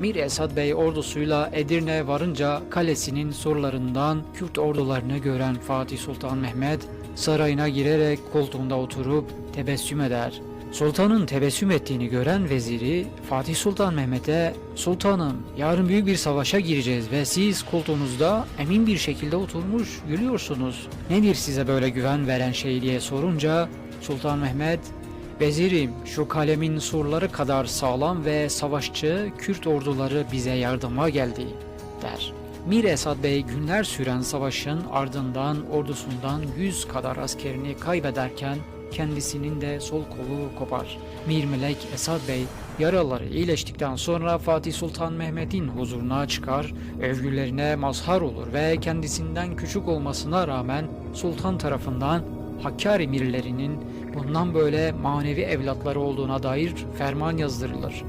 Mir Esad Bey ordusuyla Edirne varınca kalesinin surlarından Kürt ordularını gören Fatih Sultan Mehmet sarayına girerek koltuğunda oturup tebessüm eder. Sultanın tebessüm ettiğini gören veziri Fatih Sultan Mehmet'e Sultanım yarın büyük bir savaşa gireceğiz ve siz koltuğunuzda emin bir şekilde oturmuş gülüyorsunuz. Nedir size böyle güven veren şey diye sorunca Sultan Mehmet Vezirim şu kalemin surları kadar sağlam ve savaşçı Kürt orduları bize yardıma geldi der. Mir Esad Bey günler süren savaşın ardından ordusundan 100 kadar askerini kaybederken kendisinin de sol kolu kopar. Mir Melek Esad Bey yaraları iyileştikten sonra Fatih Sultan Mehmet'in huzuruna çıkar, övgülerine mazhar olur ve kendisinden küçük olmasına rağmen sultan tarafından Hakkari emirlerinin bundan böyle manevi evlatları olduğuna dair ferman yazdırılır.